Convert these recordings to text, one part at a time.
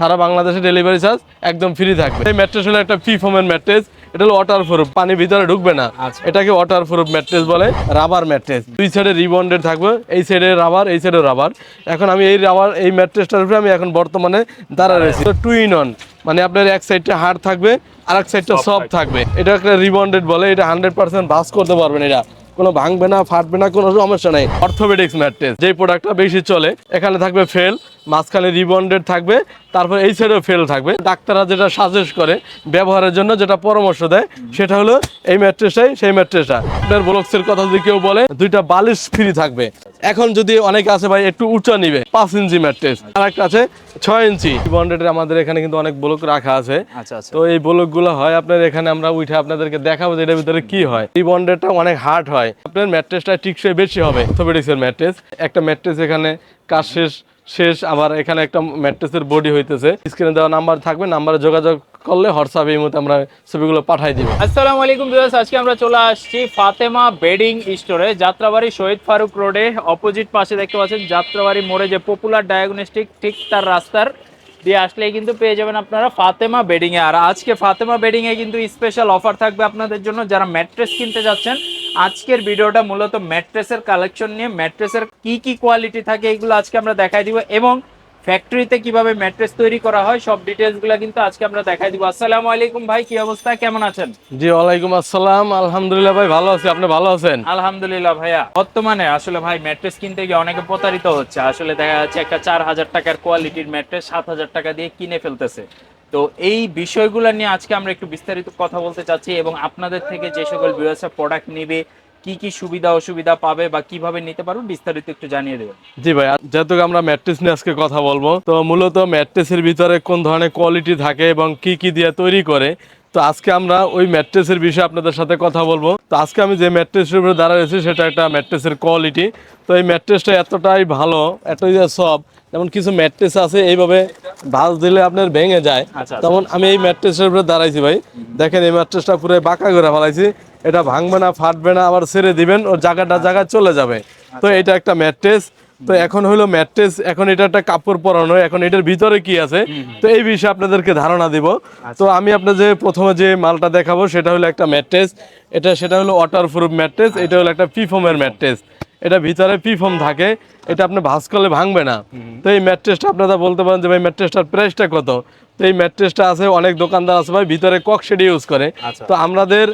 সারা বাংলাদেশে delivery charge একদম free থাকবে। এই ম্যাট্রেস হলো একটা ফি ফোমের ম্যাট্রেস এটা হলো ওয়াটার প্রুফ পানি ভিতরে ঢুকবে না। আচ্ছা। এটাকে ওয়াটার প্রুফ ম্যাট্রেস বলে রাবার ম্যাট্রেস দুই সাইডে রিবন্ডেড থাকবে এই সাইডে রাবার এই সাইডে রাবার এখন আমি এই রাবার এই ম্যাট্রেসটার উপরে আমি এখন বর্তমানে দাঁড়া রয়েছি। টু ইন অন মানে আপনার এক সাইডটা হার্ড থাকবে আর এক সাইডটা সফট থাকবে। এটা একটা রিবন্ডেড বলে এটা হান্ড্রেড পার্সেন্ট ভাস করতে পারবেন এটা কোনো ভাঙবে না ফাটবে না কোনো সমস্যা নাই। অর্থোপেডিক্স ম্যাট্রেস যে প্রোডাক্টটা বেশি চলে এখানে থাকবে ফেল মাঝখানে রিবন্ডেড থাকবে তারপর এই সাইডেও ফেল থাকবে। ডাক্তাররা যেটা সাজেস্ট করে ব্যবহারের জন্য যেটা পরামর্শ দেয় সেটা হলো এই ম্যাট্রেসটাই সেই ম্যাট্রেসটা আপনার ব্লকসের কথা যদি কেউ বলে দুইটা বালিশ ফ্রি থাকবে। এখন যদি অনেকে আছে ভাই একটু উঁচা নিবে পাঁচ ইঞ্চি ম্যাট্রেস আর একটা আছে ছয় ইঞ্চি। রিবন্ডেডের আমাদের এখানে কিন্তু অনেক ব্লক রাখা আছে। আচ্ছা আচ্ছা। তো এই ব্লকগুলো হয় আপনার এখানে আমরা উঠে আপনাদেরকে দেখাবো যে এটার ভিতরে কি হয়। রিবন্ডেডটা অনেক হার্ড হয়। আপনার ম্যাট্রেসটা টিকসই বেশি হবে। অর্থোপেডিক্সের ম্যাট্রেস একটা ম্যাট্রেস এখানে কাজ শেষ শেষ, আবার এখানে একটা ম্যাট্রেসের বডি হইতেছে। স্ক্রিনে দেওয়া নাম্বার থাকবে নাম্বারে যোগাযোগ করলে হোয়াটসঅ্যাপ এই মতো আমরা ছবিগুলো পাঠাই দিব। আসসালামু আলাইকুম ভিউয়ার্স, আজকে আমরা চলে আসছি ফাতেমা বেডিং স্টোরে, যাত্রাবাড়ি শহীদ ফারুক রোডে। অপোজিট পাশে দেখতে পাচ্ছেন যাত্রাবাড়ি মোড়ে যে পপুলার ডায়াগনস্টিক ঠিক তার রাস্তার দিয়ে আসলে কিন্তু পেয়ে যাবেন আপনারা ফাতেমা বেডিংয়ে। আর আজকে ফাতেমা বেডিংয়ে কিন্তু স্পেশাল অফার থাকবে আপনাদের জন্য যারা ম্যাট্রেস কিনতে যাচ্ছেন। আজকের ভিডিওটা মূলত ম্যাট্রেসের কালেকশন নিয়ে ম্যাট্রেসের কি কি কোয়ালিটি থাকে এগুলো আজকে আমরা দেখাই দিব। এবং ফ্যাক্টরিতে কীভাবে ম্যাট্রেস তৈরি করা হয় সব ডিটেলসগুলো কিন্তু আজকে আমরা দেখাই দিব। আসসালামু আলাইকুম ভাই কি অবস্থা? কেমন আছেন? জি ওয়ালাইকুম আসসালাম। আলহামদুলিল্লাহ ভাই ভালো আছি। আপনি ভালো আছেন? আলহামদুলিল্লাহ ভাইয়া। বর্তমানে আসলে ভাই ম্যাট্রেস কিনতে গিয়ে অনেকে প্রতারিত হচ্ছে। আসলে দেখা যাচ্ছে একটা চার হাজার টাকার কোয়ালিটির ম্যাট্রেস সাত হাজার টাকা দিয়ে কিনে ফেলতেছে। তো এই বিষয়গুলো নিয়ে আজকে আমরা একটু বিস্তারিত কথা বলতে চাচ্ছি এবং আপনাদের থেকে যে সকল ভিউয়ার্সরা প্রোডাক্ট নিবে কি কি সুবিধা অসুবিধা পাবে বা কীভাবে নিতে পারবে বিস্তারিত একটু জানিয়ে দেবেন। জি ভাই যেহেতু আমরা ম্যাট্রেস নিয়ে আজকে কথা বলব তো মূলত ম্যাট্রেসের ভিতরে কোন ধরনের কোয়ালিটি থাকে এবং কি কি দিয়ে তৈরি করে তো আজকে আমরা ওই ম্যাট্রেসের বিষয়ে আপনাদের সাথে কথা বলব। তো আজকে আমি যে ম্যাট্রেসের উপরে দাঁড়া রয়েছি সেটা একটা ম্যাট্রেসের কোয়ালিটি তো এই ম্যাট্রেসটা এতটাই ভালো এতই যে সব যেমন কিছু ম্যাট্রেস আছে এইভাবে ভাঁজ দিলে আপনার ভেঙে যায়। আচ্ছা, আচ্ছা। তেমন আমি এই ম্যাট্রেসের উপরে দাঁড়াইছি ভাই। দেখেন এই ম্যাট্রেসটা পুরো বাঁকা করে ফেলাইছি। এটা ভাঙবে না ফাটবে না আবার ছেড়ে দিবেন ওর জায়গাটা জায়গা চলে যাবে। তো এটা একটা ম্যাট্রেস তো এখন হলো ম্যাট্রেস এখন এটা একটা কাপড় পরানো এখন এটার ভিতরে কি আছে? তো এই বিষয়ে আপনাদেরকে ধারণা দিব। তো আমি আপনার যে প্রথমে যে মালটা দেখাবো সেটা হলো একটা ম্যাট্রেস এটা সেটা হলো ওয়াটার প্রুফ ম্যাট্রেস এটা হলো একটা ফিফোমের ম্যাট্রেস এটা ভিতরে পিফোম থাকে এটা আপনি ভাঁজ করলে ভাঙবে না। তো এই ম্যাট্রেসটা আপনারা বলতে পারেন যে ভাই ম্যাট্রেসটার প্রাইসটা কত? তো এই ম্যাট্রেসটা আছে অনেক দোকানদার আছে ভাই ভিতরে ককশেড ইউজ করে। আচ্ছা। তো আমাদের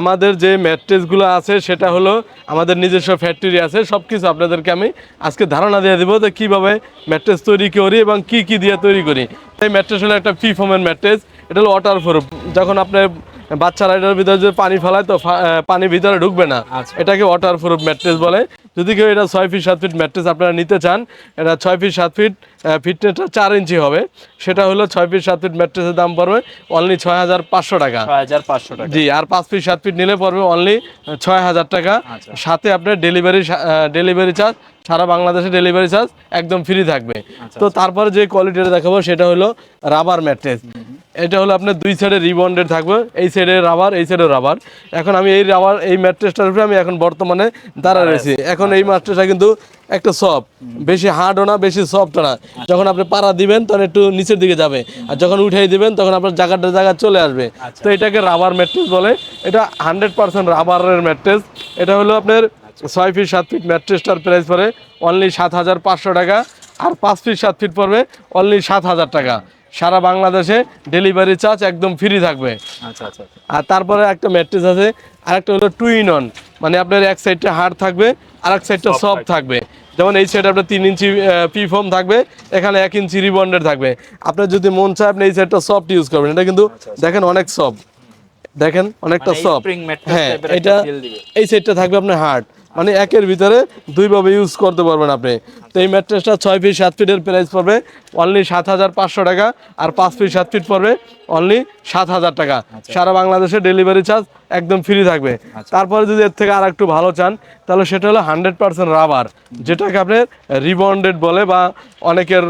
আমাদের যে ম্যাট্রেসগুলো আছে সেটা হলো আমাদের নিজস্ব ফ্যাক্টরি আছে সব কিছু আপনাদেরকে আমি আজকে ধারণা দিয়ে দেবো যে কীভাবে ম্যাট্রেস তৈরি করি এবং কি কি দিয়ে তৈরি করি। এই ম্যাট্রেস হলো একটা ফি ফোমের ম্যাট্রেস এটা হলো ওয়াটার প্রুফ যখন আপনার বাচ্চারা এটার ভিতরে যদি পানি ফেলায় তো পানি ভিতরে ঢুকবে না। আচ্ছা। এটাকে ওয়াটার প্রুফ ম্যাট্রেস বলে। যদি কেউ এটা ছয় ফিট সাত ফিট ম্যাট্রেস আপনারা নিতে চান এটা ছয় ফিট সাত ফিট ফিটনেসটা চার ইঞ্চি হবে। সেটা হলো ছয় ফিট সাত ফিট ম্যাট্রেসের দাম পড়বে অনলি ছয় হাজার পাঁচশো টাকা। ছয় হাজার পাঁচশো টাকা। জি আর পাঁচ ফিট সাত ফিট নিলে পড়বে অনলি ছয় হাজার টাকা। আচ্ছা। সাথে আপনার ডেলিভারি ডেলিভারি চার্জ সারা বাংলাদেশে ডেলিভারি চার্জ একদম ফ্রি থাকবে। আচ্ছা, তো তারপরে যে কোয়ালিটিটা দেখাবো সেটা হলো রাবার ম্যাট্রেস এটা হলো আপনার দুই সাইডে রিবন্ডেড থাকবে এই সাইডে রাবার এই সাইডে রাবার এখন আমি এই রাবার এই ম্যাট্রেসটার উপরে আমি এখন বর্তমানে দাঁড়া রয়েছি। এখন এই ম্যাট্রেসটা কিন্তু একটা সফট বেশি হার্ডও না বেশি সফটও না। যখন আপনি পাড়া দিবেন তখন একটু নিচের দিকে যাবে। আর যখন উঠাই দিবেন তখন আপনার জায়গাটা জায়গা চলে আসবে। তো এটাকে রাবার ম্যাট্রেস বলে। এটা হান্ড্রেড পার্সেন্ট রাবারের ম্যাট্রেস এটা হলো আপনার ছয় ফিট সাত ফিট ম্যাট্রেসটার প্রাইস পড়ে অনলি সাত হাজার পাঁচশো টাকা আর পাঁচ ফিট সাত ফিট পড়বে অনলি সাত হাজার টাকা। সারা বাংলাদেশে ডেলিভারি চার্জ একদম ফ্রি থাকবে। আচ্ছা আচ্ছা আচ্ছা। আর তারপরে একটা ম্যাট্রেস আছে আর একটা হলো টু ইন অন মানে আপনার এক সাইডটা হার্ড থাকবে আর এক সাইডটা সফট থাকবে। যেমন এই সাইডে আপনার তিন ইঞ্চি পি ফোম থাকবে এখানে এক ইঞ্চি রিবন্ডের থাকবে। আপনার যদি মন চায় আপনি এই সাইডটা সফট ইউজ করবেন। এটা কিন্তু দেখেন অনেক সফট দেখেন অনেকটা মানে সফট হ্যাঁ type এটা এই সাইডটা থাকবে আপনার হার্ড মানে একের ভিতরে দুইভাবে ইউজ করতে পারবেন আপনি। এই ম্যাট্রেসটা ছয় ফিট সাত ফিটের প্রাইস পড়বে। অনলি সাত হাজার পাঁচশো টাকা আর পাঁচ ফিট সাত ফিট পড়বে। অনলি সাত হাজার টাকা। সারা বাংলাদেশে ডেলিভারি চার্জ একদম ফ্রি থাকবে। তারপরে যদি এর থেকে আর একটু ভালো চান তাহলে সেটা হলো হান্ড্রেড পার্সেন্ট রাবার যেটাকে আপনার রিবন্ডেড বলে বা অনেকের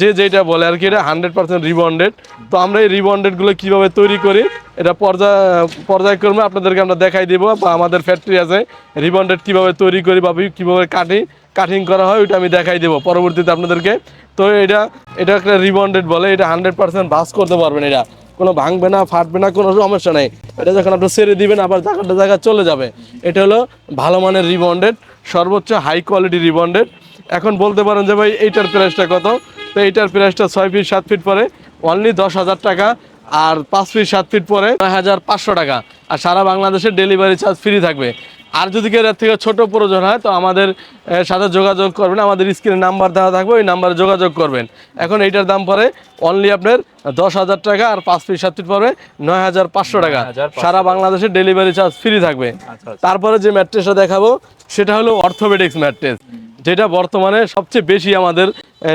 যে যেটা বলে আর কি এটা হান্ড্রেড পার্সেন্ট রিবন্ডেড তো আমরা এই রিবন্ডেডগুলো কীভাবে তৈরি করি এটা পর্যায় পর্যায়ক্রমে আপনাদেরকে আমরা দেখাই দিব বা আমাদের ফ্যাক্টরি আছে। রিবন্ডেড কীভাবে তৈরি করি বা কীভাবে কাটি কাটিং করা হয়, ওইটা আমি দেখাই দেবো পরবর্তীতে আপনাদেরকে। তো এটা এটা একটা রিবন্ডেড বলে, এটা হান্ড্রেড পার্সেন্ট বাস করতে পারবেন এটা। কোনো ভাঙবে না, ফাটবে না, কোনো সমস্যা নেই। এটা যখন আপনি ছেড়ে দিবেন, আবার জায়গাটা জায়গা চলে যাবে। এটা হলো ভালো মানের রিবন্ডেড সর্বোচ্চ হাই কোয়ালিটি রিবন্ডেড এখন বলতে পারেন যে ভাই, এইটার প্রাইসটা কত? তো এইটার প্রাইসটা ছয় ফিট সাত ফিট পরে অনলি দশ হাজার টাকা। আর পাঁচ ফিট সাত ফিট পরে নয় হাজার পাঁচশো টাকা। আর সারা বাংলাদেশে ডেলিভারি চার্জ ফ্রি থাকবে। আর যদি কেউ এর থেকে ছোটো প্রয়োজন হয় তো আমাদের সাথে যোগাযোগ করবেন। আমাদের স্ক্রিনে নাম্বার দেওয়া থাকবে ওই নাম্বারে যোগাযোগ করবেন। এখন এইটার দাম পরে অনলি আপনার দশ হাজার টাকা আর পাঁচ ফিট সাত ফিট পরে নয় হাজার পাঁচশো টাকা। সারা বাংলাদেশে ডেলিভারি চার্জ ফ্রি থাকবে। আচ্ছা, আচ্ছা। তারপরে যে ম্যাট্রেসটা দেখাবো সেটা হলো অর্থোপেডিক্স ম্যাট্রেস যেটা বর্তমানে সবচেয়ে বেশি আমাদের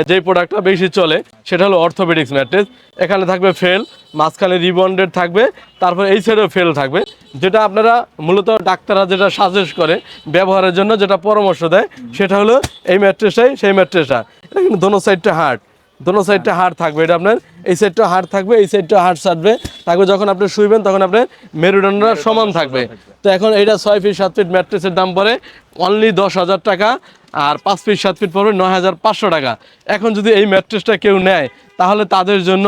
যে প্রোডাক্টটা বেশি চলে, সেটা হলো অর্থোপেডিক্স ম্যাট্রেস। এখানে থাকবে ফেল, মাঝখানে রিবন্ডেড থাকবে, তারপর এই সাইডেও ফেল থাকবে। যেটা আপনারা মূলত ডাক্তাররা যেটা সাজেস্ট করে, ব্যবহারের জন্য যেটা পরামর্শ দেয়, সেটা হলো এই ম্যাট্রেসটাই, সেই ম্যাট্রেসটা। এটা কিন্তু দোনো সাইডটা হার্ড দোনো সাইডটা হাড় থাকবে এটা আপনার এই সাইডটা হাড় থাকবে এই সাইডটা হাড় ছাড়বে থাকবে যখন আপনি শুইবেন তখন আপনার মেরুদণ্ডটা সমান থাকবে। তো এখন এইটা ছয় ফিট সাত ফিট ম্যাট্রেসের দাম পড়ে অনলি দশ হাজার টাকা আর পাঁচ ফিট সাত ফিট পড়বে নয় হাজার পাঁচশো টাকা। এখন যদি এই ম্যাট্রেসটা কেউ নেয় তাহলে তাদের জন্য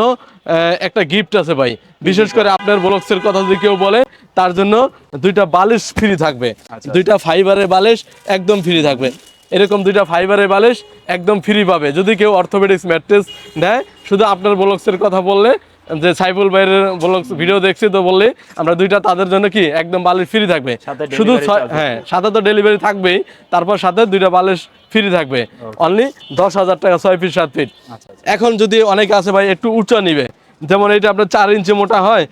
একটা গিফট আছে ভাই। বিশেষ করে আপনার ব্লগসের কথা যদি কেউ বলে তার জন্য দুইটা বালিশ ফ্রি থাকবে। দুইটা ফাইবারের বালিশ একদম ফ্রি থাকবে। এরকম দুইটা ফাইবারের বালিশ একদম ফ্রি পাবে। যদি কেউ অর্থোপেডিক্স ম্যাট্রেস নেয় শুধু আপনার ব্লগসের কথা বললে যে সাইফুল ভাইয়ের ব্লগস ভিডিও দেখছি তো বললে আমরা দুইটা তাদের জন্য কি একদম বালিশ ফ্রি থাকবে। শুধু হ্যাঁ সাথে তো ডেলিভারি থাকবেই তারপর সাথে দুইটা বালিশ ফ্রি থাকবে। অনলি দশ হাজার টাকা ছয় ফিট সাত ফিট আচ্ছা এখন যদি অনেকে আছে ভাই একটু উঁচা নিবে যেমন এটা আপনার চার ইঞ্চি মোটা হয়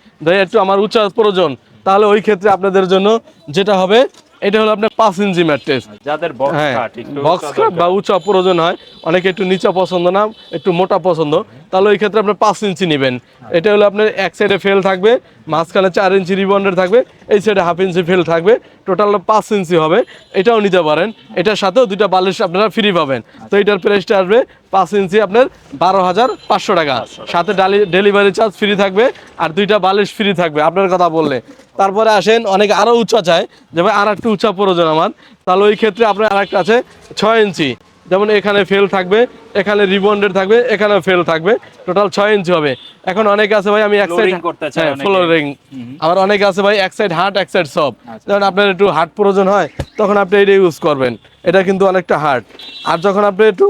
একটু আমার উঁচা প্রয়োজন তাহলে ওই ক্ষেত্রে আপনাদের জন্য যেটা হবে এটা হলো আপনার পাঁচ ইঞ্চি ম্যাট্রেস যাদের বক্স হ্যাঁ দরকার। বা উঁচা প্রয়োজন হয় অনেকে একটু নিচা পছন্দ না একটু মোটা পছন্দ তাহলে ওই ক্ষেত্রে আপনার পাঁচ ইঞ্চি নেবেন। এটা হলো আপনার এক সাইডে ফেল থাকবে মাঝখানে চার ইঞ্চি রিবন্ডের থাকবে এই সাইডে হাফ ইঞ্চি ফেল থাকবে টোটাল পাঁচ ইঞ্চি হবে এটাও নিতে পারেন। এটার সাথেও দুইটা বালিশ আপনারা ফ্রি পাবেন। তো এটার প্রাইসটা আসবে পাঁচ ইঞ্চি আপনার বারো হাজার পাঁচশো টাকা। সাথে ডেলিভারি চার্জ ফ্রি থাকবে আর দুইটা বালিশ ফ্রি থাকবে আপনার কথা বললে। তারপরে আসেন অনেক আরও উঁচা চায় যেমন আর একটা উঁচা প্রয়োজন আমার। তাহলে ওই ক্ষেত্রে আপনার আর একটা আছে ছয় ইঞ্চি। যেমন এখানে ফেল থাকবে এখানে রিবন্ডেড থাকবে এখানে ফেল থাকবে। টোটাল ছয় ইঞ্চি হবে। এখন অনেকে আছে ভাই আমি এক সাইড অনেকে। ফ্লোরিং আবার অনেকে আছে ভাই এক সাইড হার্ড এক সাইড সব আচ্ছা। যেমন আপনার একটু হার্ট প্রয়োজন হয় তখন আপনি এটা ইউজ করবেন। এটা কিন্তু অনেকটা হার্ড আর যখন আপনি একটু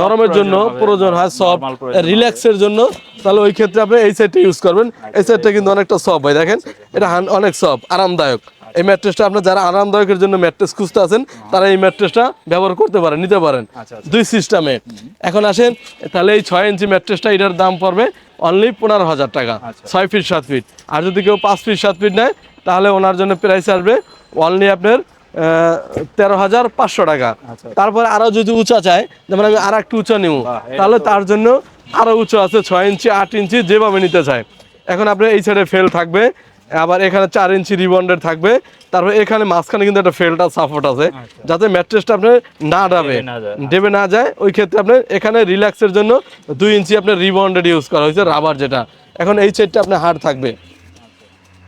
নরমের জন্য প্রয়োজন হয় সব। রিল্যাক্সের জন্য তাহলে ওই ক্ষেত্রে আপনি এই সাইডটা ইউজ করবেন। এই সাইডটা কিন্তু অনেকটা সব ভাই দেখেন। এটা অনেক সব আরামদায়ক। এই ম্যাট্রেসটা আপনার যারা আরামদায়কের জন্য ম্যাট্রেস খুঁজতে আছেন তারা এই ম্যাট্রেসটা ব্যবহার করতে পারেন নিতে পারেন আচ্ছা, আচ্ছা। দুই সিস্টেমে এখন আসেন তাহলে এই ছয় ইঞ্চি ম্যাট্রেসটা এটার দাম পড়বে অনলি পনেরো হাজার টাকা আচ্ছা। ছয় ফিট সাত ফিট আর যদি কেউ পাঁচ ফিট সাত ফিট নেয় তাহলে ওনার জন্য প্রাইস আসবে অনলি আপনার তেরো হাজার পাঁচশো টাকা। তারপর আরও যদি উঁচা চায় যেমন আমি আর একটু উঁচা নিব তাহলে তার জন্য আরও উঁচু আছে ছয় ইঞ্চি আট ইঞ্চি যেভাবে নিতে চায় এখন আপনার এই সাইডে ফেল থাকবে আবার এখানে চার ইঞ্চি রিবন্ডের থাকবে। তারপর এখানে মাঝখানে কিন্তু একটা ফেলটা সাপোর্ট আছে যাতে ম্যাট্রেসটা আপনার না ডাবে ডেবে। না যায় ওই ক্ষেত্রে আপনার এখানে রিল্যাক্সের জন্য দুই ইঞ্চি আপনার রিবন্ডেড ইউজ করা হয়েছে রাবার যেটা। এখন এই সাইডটা আপনার হার্ড থাকবে।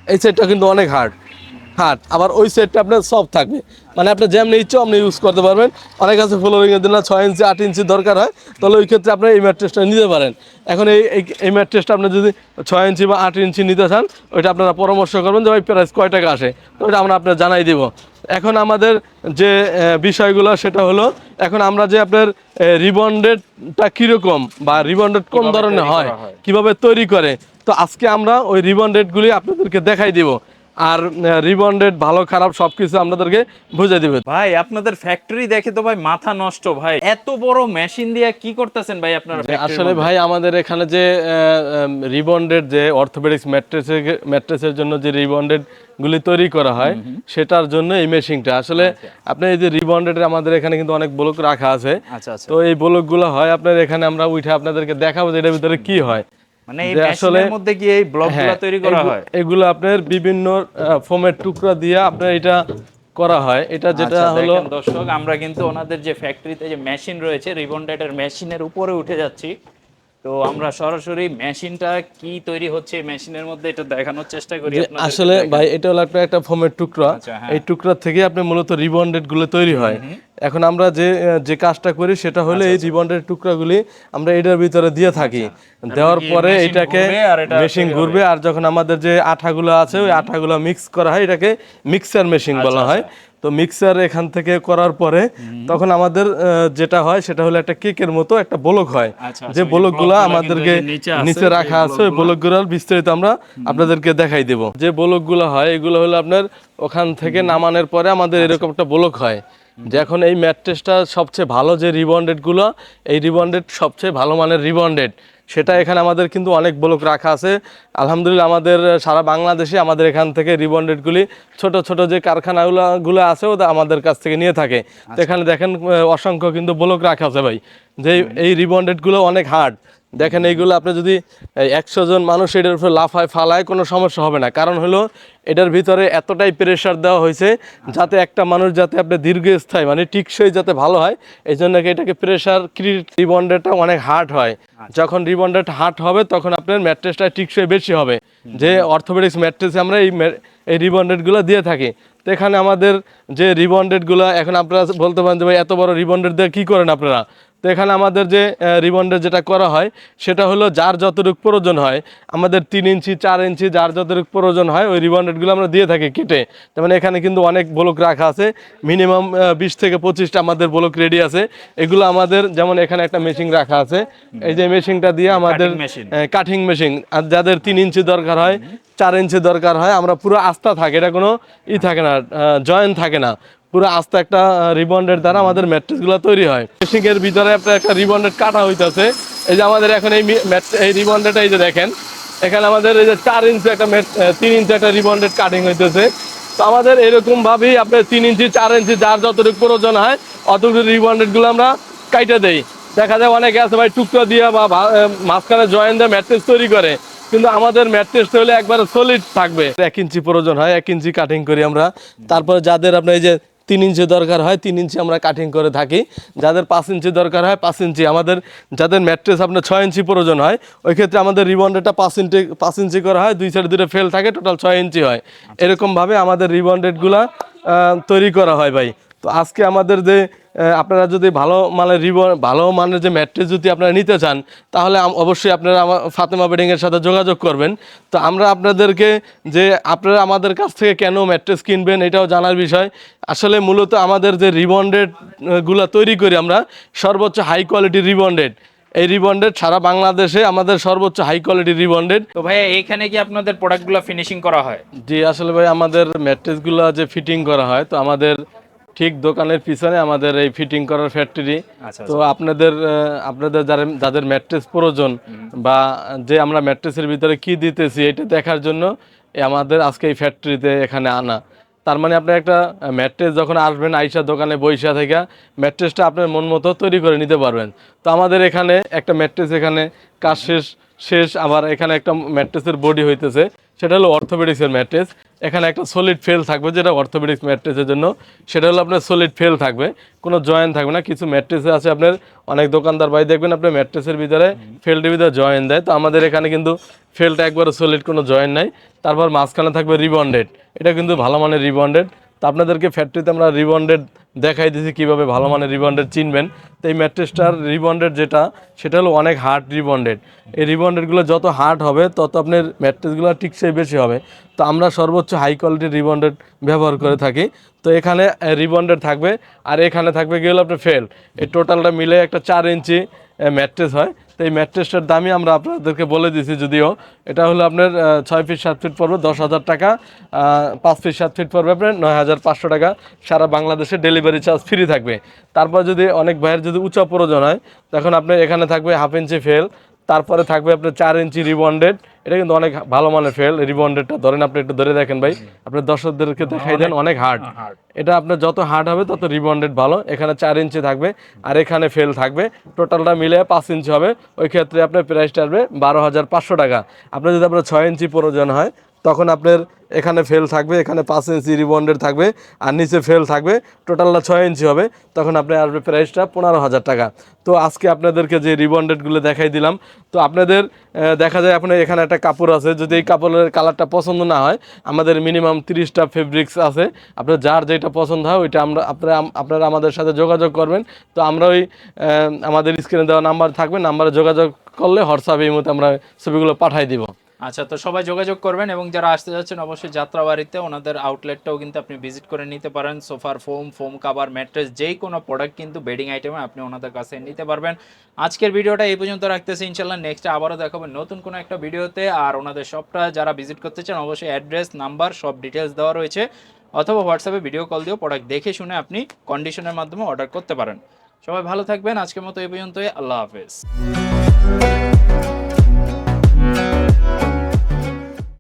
এই সেটটা কিন্তু অনেক হার্ড। হার্ড আবার ওই সেটটা আপনার সফট থাকবে। মানে আপনি যেমনি ইচ্ছে আপনি ইউজ করতে পারবেন। অনেক আছে ফ্লোরিং এর জন্য ছয় ইঞ্চি আট ইঞ্চি দরকার হয় তাহলে ওই ক্ষেত্রে আপনি এই ম্যাট্রেসটা নিতে পারেন। এখন এই এই- ম্যাট্রেসটা আপনি যদি ছয় ইঞ্চি বা আট ইঞ্চি নিতে চান ওইটা আপনারা পরামর্শ করবেন যে ভাই প্রাইস কয় টাকা আসে তো ওইটা আমরা আপনার জানাই দিব। এখন আমাদের যে বিষয়গুলো সেটা হলো এখন আমরা যে আপনার রিবন্ডেডটা কীরকম বা রিবন্ডেড কোন ধরনের হয় কীভাবে তৈরি করে তো আজকে আমরা ওই রিবন রেটগুলি আপনাদেরকে দেখাই দিব। আর রিবন রেট ভালো খারাপ সবকিছু আপনাদেরকে বুঝে দিবে। ভাই আপনাদের ফ্যাক্টরি দেখে তো ভাই মাথা নষ্ট ভাই। এত বড় মেশিন দিয়ে কি করতেছেন ভাই আপনারা আসলে ভাই আমাদের এখানে যে রিবন্ডেড যে অর্থোপেডিক্স ম্যাট্রেসের ম্যাট্রেসের জন্য যে রিবন্ডেড গুলি তৈরি করা হয় সেটার জন্য এই মেশিনটা আসলে আপনি এই যে রিবন্ডেড আমাদের এখানে কিন্তু অনেক ব্লক রাখা আছে। আচ্ছা আচ্ছা। তো এই ব্লকগুলো হয় আপনার এখানে আমরা উঠে আপনাদেরকে দেখাবো যে এটার ভিতরে কি হয়। মানে এই আসলে- মধ্যে কি এই ব্লকগুলো হ্যাঁ, তৈরি করা হয়। এগুলো আপনার বিভিন্ন ফোমের টুকরা দিয়ে আপনার এটা করা হয়। এটা যেটা আচ্ছা, হলো দর্শক আমরা কিন্তু ওনাদের যে ফ্যাক্টরিতে যে মেশিন রয়েছে রিবন্ডেটের মেশিনের উপরে উঠে যাচ্ছি। তো আমরা সরাসরি মেশিনটা কি তৈরি হচ্ছে মেশিনের মধ্যে এটা দেখানোর চেষ্টা করি আসলে ভাই এটা হলো একটা একটা ফোমের টুকরা। আচ্ছা, হ্যাঁ। এই টুকরা থেকে আপনি মূলত রিবন্ডেডগুলো তৈরি হয়। এখন আমরা যে যে কাজটা করি সেটা হলে এই রিবন্ডের টুকরাগুলি আমরা এটার ভিতরে দিয়ে থাকি। দেওয়ার পরে এটাকে মেশিন ঘুরবে আর যখন আমাদের যে আঠাগুলো আছে ওই আঠাগুলো মিক্স করা হয় এটাকে মিক্সার মেশিন বলা হয়। তো মিক্সার এখান থেকে করার পরে তখন আমাদের যেটা হয় সেটা হলো একটা কেকের মতো একটা বলক হয়। আচ্ছা, যে আচ্ছা, ওই আমাদেরকে নিচে রাখা আছে ওই বলকগুলোর বিস্তারিত আমরা আপনাদেরকে দেখাই দেব। যে বলকগুলো হয় এগুলো হলো আপনার ওখান থেকে নামানোর পরে আমাদের এরকম একটা বলক হয়। যে এখন এই ম্যাট্রেসটা সবচেয়ে ভালো যে রিবন্ডেডগুলো এই রিবন্ডেড সবচেয়ে ভালো মানের রিবন্ডেড সেটা এখানে আমাদের কিন্তু অনেক ব্লক রাখা আছে। আলহামদুলিল্লাহ আমাদের সারা বাংলাদেশে আমাদের এখান থেকে রিবন্ডেডগুলি ছোট ছোট যে কারখানাগুলো গুলো আছে ওটা আমাদের কাছ থেকে নিয়ে থাকে। তো এখানে দেখেন অসংখ্য কিন্তু ব্লক রাখা আছে ভাই। যে এই রিবন্ডেডগুলো অনেক হার্ড দেখেন এইগুলো আপনি যদি একশো জন মানুষ এটার উপরে লাফায় ফালায় কোনো সমস্যা হবে না। কারণ হলো এটার ভিতরে এতটাই প্রেশার দেওয়া হয়েছে যাতে একটা মানুষ যাতে আপনি দীর্ঘস্থায়ী মানে টিকসই যাতে ভালো হয় এই জন্য এটাকে প্রেশার ক্রিট রিবন্ডেডটা অনেক হার্ড হয়। যখন রিবন্ডেড হার্ড হবে তখন আপনার ম্যাট্রেসটা টিকসই বেশি হবে। যে অর্থোপেডিক্স ম্যাট্রেসে আমরা এই এই রিবন্ডেডগুলো দিয়ে থাকি। তো এখানে আমাদের যে রিবন্ডেডগুলো এখন আপনারা বলতে পারেন যে ভাই এত বড় রিবন্ডেড দিয়ে কী করেন আপনারা? তো এখানে আমাদের যে রিবন্ডের যেটা করা হয় সেটা হলো যার যতটুকু প্রয়োজন হয় আমাদের তিন ইঞ্চি চার ইঞ্চি যার যতটুকু প্রয়োজন হয় ওই রিবন্ডেডগুলো আমরা দিয়ে থাকি কেটে। তার মানে এখানে কিন্তু অনেক ব্লক রাখা আছে মিনিমাম বিশ থেকে পঁচিশটা আমাদের ব্লক রেডি আছে। এগুলো আমাদের যেমন এখানে একটা মেশিন রাখা আছে এই যে মেশিনটা দিয়ে আমাদের কাটিং মেশিন আর যাদের তিন ইঞ্চি দরকার হয় চার ইঞ্চি দরকার হয় আমরা পুরো আস্থা থাকে এটা কোনো ই থাকে না জয়েন থাকে না। পুরো আস্তে একটা রিবন্ডের দ্বারা আমাদের ম্যাট্রেসগুলো তৈরি হয়। মেশিনের ভিতরে একটা রিবন্ডেড কাটা হইতেছে। এই যে আমাদের এখন এই এই রিবন্ডেডটা এই যে দেখেন, এখানে আমাদের এই যে চার ইঞ্চি একটা তিন ইঞ্চি একটা রিবন্ডেড কাটিং হইতেছে। তো আমাদের এরকম ভাবেই আপনার তিন ইঞ্চি চার ইঞ্চি যার যতটুকু প্রয়োজন হয়, অতটুকু রিবন্ডেডগুলো আমরা কাইটে দেই। দেখা যায় অনেকে আছে ভাই টুকরো দিয়ে বা মাঝখানে জয়েন দিয়ে ম্যাট্রেস তৈরি করে। কিন্তু আমাদের ম্যাট্রেস হলে একবারে সলিড থাকবে। এক ইঞ্চি প্রয়োজন হয়, এক ইঞ্চি কাটিং করি আমরা। তারপরে যাদের আপনার এই যে তিন ইঞ্চি দরকার হয় তিন ইঞ্চি আমরা কাটিং করে থাকি। যাদের পাঁচ ইঞ্চি দরকার হয় পাঁচ ইঞ্চি। আমাদের যাদের ম্যাট্রেস আপনার ছয় ইঞ্চি প্রয়োজন হয় ওই ক্ষেত্রে আমাদের রিবন্ডেডটা পাঁচ ইঞ্চি পাঁচ ইঞ্চি করা হয় দুই সাইডে দুটো ফেল থাকে টোটাল ছয় ইঞ্চি হয়। এরকমভাবে আমাদের রিবন্ডেডগুলা তৈরি করা হয় ভাই। তো আজকে আমাদের যে আপনারা যদি ভালো মানের রিবন ভালো মানের যে ম্যাট্রেস যদি আপনারা নিতে চান তাহলে অবশ্যই আপনারা আমার ফাতেমা বেডিংয়ের সাথে যোগাযোগ করবেন। তো আমরা আপনাদেরকে যে আপনারা আমাদের কাছ থেকে কেন ম্যাট্রেস কিনবেন এটাও জানার বিষয়। আসলে মূলত আমাদের যে রিবন্ডেডগুলা তৈরি করি আমরা সর্বোচ্চ হাই কোয়ালিটির রিবন্ডেড এই রিবন্ডেড সারা বাংলাদেশে আমাদের সর্বোচ্চ হাই কোয়ালিটি রিবন্ডেড তো ভাই এইখানে কি আপনাদের প্রোডাক্টগুলো ফিনিশিং করা হয়? জি আসলে ভাই আমাদের ম্যাট্রেসগুলো যে ফিটিং করা হয় তো আমাদের ঠিক দোকানের পিছনে আমাদের এই ফিটিং করার ফ্যাক্টরি আচ্ছা তো আপনাদের আপনাদের যারা যাদের ম্যাট্রেস প্রয়োজন বা যে আমরা ম্যাট্রেসের ভিতরে কি দিতেছি এটা দেখার জন্য আমাদের আজকে এই ফ্যাক্টরিতে এখানে আনা। তার মানে আপনার একটা ম্যাট্রেস যখন আসবেন আইসা দোকানে বৈশা থেকে ম্যাট্রেসটা আপনার মন মতো তৈরি করে নিতে পারবেন। তো আমাদের এখানে একটা ম্যাট্রেস এখানে কাজ শেষ শেষ আবার এখানে একটা ম্যাট্রেসের বডি হইতেছে। সেটা হলো অর্থোপেডিক্সের ম্যাট্রেস এখানে একটা সলিড ফেল থাকবে, যেটা অর্থোপেডিক্স ম্যাট্রেসের জন্য। সেটা হলো আপনার সলিড ফেল থাকবে, কোনো জয়েন থাকবে না, কিছু ম্যাট্রেসে আছে আপনার, অনেক দোকানদার বাড়ি দেখবেন আপনার ম্যাট্রেসের ভিতরে ফেলটির ভিতরে জয়েন দেয়। তো আমাদের এখানে কিন্তু ফেলটা একবারে সলিড কোনো জয়েন নাই। তারপর মাঝখানে থাকবে রিবন্ডেড এটা কিন্তু ভালো মানের রিবন্ডেড তো আপনাদেরকে ফ্যাক্টরিতে আমরা রিবন্ডেড দেখাই দিয়েছি কীভাবে ভালো মানের রিবন্ডেড চিনবেন। তো এই ম্যাট্রেসটার রিবন্ডেড যেটা, সেটা হলো অনেক হার্ড রিবন্ডেড এই রিবন্ডেডগুলো যত হার্ড হবে, তত আপনার ম্যাট্রেসগুলো টিকসই বেশি হবে। তো আমরা সর্বোচ্চ হাই কোয়ালিটির রিবন্ডেড ব্যবহার করে থাকি। তো এখানে রিবন্ডেড থাকবে। আর এখানে থাকবে হলো আপনার ফেল? এই টোটালটা মিলে একটা চার ইঞ্চি ম্যাট্রেস হয়। তো এই ম্যাট্রেসটার দামই আমরা আপনাদেরকে বলে দিয়েছি যদিও। এটা হলো আপনার ছয় ফিট সাত ফিট পড়বে, দশ হাজার টাকা পাঁচ ফিট সাত ফিট পড়বে আপনার, নয় হাজার পাঁচশো টাকা। সারা বাংলাদেশে ডেলিভারি চার্জ ফ্রি থাকবে। তারপর যদি অনেক ভাইয়ের যদি উঁচা প্রয়োজন হয়, তখন আপনার এখানে থাকবে হাফ ইঞ্চি ফেল তারপরে থাকবে আপনার চার ইঞ্চি রিবন্ডেড। এটা কিন্তু অনেক ভালো মানের ফেল রিবন্ডেডটা ধরেন আপনি একটু ধরে দেখেন ভাই। আপনার দর্শকদেরকে দেখাই দেন অনেক হার্ড এটা আপনার যত হার্ড হবে তত রিবন্ডেড ভালো। এখানে চার ইঞ্চি থাকবে আর এখানে ফেল থাকবে। টোটালটা মিলে পাঁচ ইঞ্চি হবে। ওই ক্ষেত্রে আপনার প্রাইসটা আসবে বারো হাজার পাঁচশো টাকা। আপনার যদি আপনার ছয় ইঞ্চি প্রয়োজন হয় তখন আপনার এখানে ফেল থাকবে, এখানে পাঁচ ইঞ্চি রিবন্ডের থাকবে আর নিচে ফেল থাকবে টোটালটা ছয় ইঞ্চি হবে, তখন আপনার আসবে প্রাইসটা পনেরো হাজার টাকা। তো আজকে আপনাদেরকে যে রিবন্ডেডগুলো দেখাই দিলাম, তো আপনাদের দেখা যায় আপনার এখানে একটা কাপড় আছে, যদি এই কাপড়ের কালারটা পছন্দ না হয়, আমাদের মিনিমাম তিরিশটা ফেব্রিক্স আছে, আপনার যার যেটা পছন্দ হয়, ওইটা আমরা, আপনারা আপনারা আমাদের সাথে যোগাযোগ করবেন। তো আমরা ওই আমাদের স্ক্রিনে দেওয়া নাম্বার থাকবে নাম্বারে যোগাযোগ করলে হোয়াটসঅ্যাপ এই মতো আমরা ছবিগুলো পাঠাই দিব। আচ্ছা তো সবাই যোগাযোগ করবেন এবং যারা আসতে যাচ্ছেন, অবশ্যই যাত্রাবাড়িতে ওনাদের আউটলেটটাও কিন্তু আপনি ভিজিট করে নিতে পারেন। সোফার ফোম ফোম কাভার ম্যাট্রেস যেই কোনো প্রোডাক্ট কিন্তু বেডিং আইটেমে আপনি ওনাদের কাছে নিতে পারবেন। আজকের ভিডিওটা এই পর্যন্ত রাখতেছি। ইনশাল্লাহ নেক্সট আবারও দেখাবো নতুন কোনো একটা ভিডিওতে। আর ওনাদের শপটা যারা ভিজিট করতে চান, অবশ্যই অ্যাড্রেস নাম্বার সব ডিটেলস দেওয়া রয়েছে। অথবা হোয়াটসঅ্যাপে ভিডিও কল দিয়েও প্রোডাক্ট দেখে শুনে আপনি কন্ডিশনের মাধ্যমে অর্ডার করতে পারেন। সবাই ভালো থাকবেন। আজকের মতো এই পর্যন্তই। আল্লাহ হাফেজ।